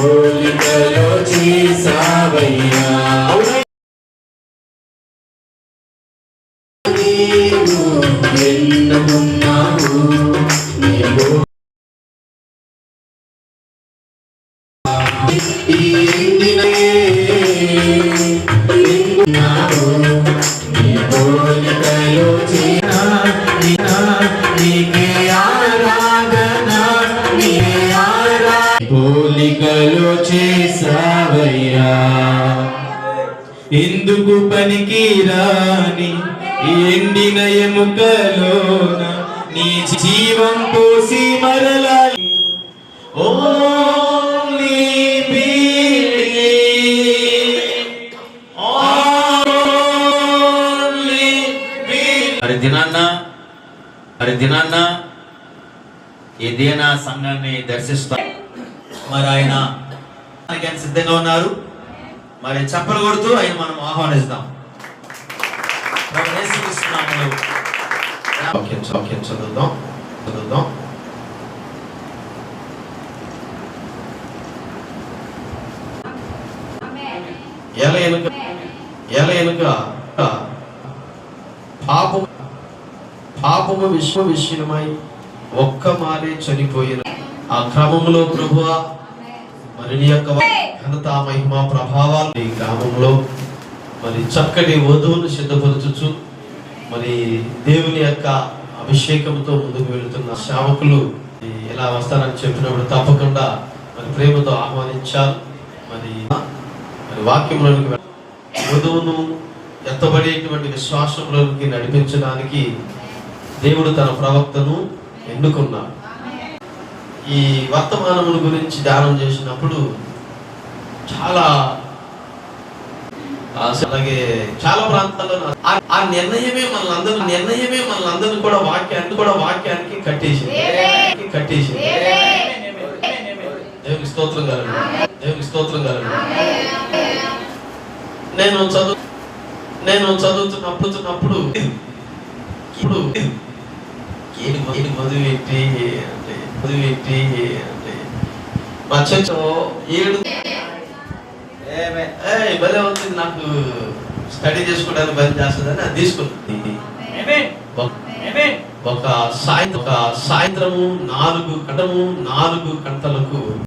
పోలికలో చేసావయ్యా నీవు ఎన్నుకున్నావు ఈ ఎండినయే చేసావయ్యా ఎందుకు పనికి రాని ఎండిన ఎముకలోన నీ జీవం పోసి మరలా ఓ మరి దినాన్న మరి దినాన్న ఏదైనా సంఘాన్ని దర్శిస్తా. మరి ఆయన ఆయన సిద్ధంగా ఉన్నారు. మరి చప్పలు కొడుతూ ఆయన మనం ఆహ్వానిస్తాం. ప్రభు వాక్యం వాక్యం చదువుదాం చదువుదాం. ఎల ఎనుక ఎల పాపము పాపము విశ్వ విషయమై ఒక్క మారే చనిపోయిన ఆ క్రమంలో ప్రభువా మరి నీ యొక్క ఘనత మహిమ ప్రభావాలు ఈ గ్రామంలో మరి చక్కటి వధువును సిద్ధపరచుచు మరి దేవుని యొక్క అభిషేకంతో ముందుకు వెళుతున్న సేవకులు ఇలా వస్తారని చెప్పినప్పుడు తప్పకుండా మరి ప్రేమతో ఆహ్వానించాలి. మరి మరి వాక్యంలోనికి వధువును ఎత్తబడేటువంటి విశ్వాసంలోకి నడిపించడానికి దేవుడు తన ప్రవక్తను ఎన్నుకున్నాడు. ఈ వర్తమానముల గురించి ధ్యానం చేసినప్పుడు చాలా అలాగే చాలా ప్రాంతాల్లో ఆ- నిర్ణయమే మనందరూ నిర్ణయమే మనందరూ కూడా వాక్యాన్ని కూడా వాక్యానికి కట్టేసింది. కట్టేసింది. దేవునికి స్తోత్రం కలండి దేవునికి స్తోత్రం కలండి నేను చదువు నేను చదువుతున్నప్పుడు ఇప్పుడు ఏంటి మ- మధువు ఏంటి? అంటే మా చర్చలో ఏడు. భలే ఉంది నాకు స్టడీ చేసుకోవడానికి భలే చేస్తుందని అది తీసుకుంది ఒక సాయంత్రం ఒక సాయంత్రము నాలుగు గంటము నాలుగు గంటలకు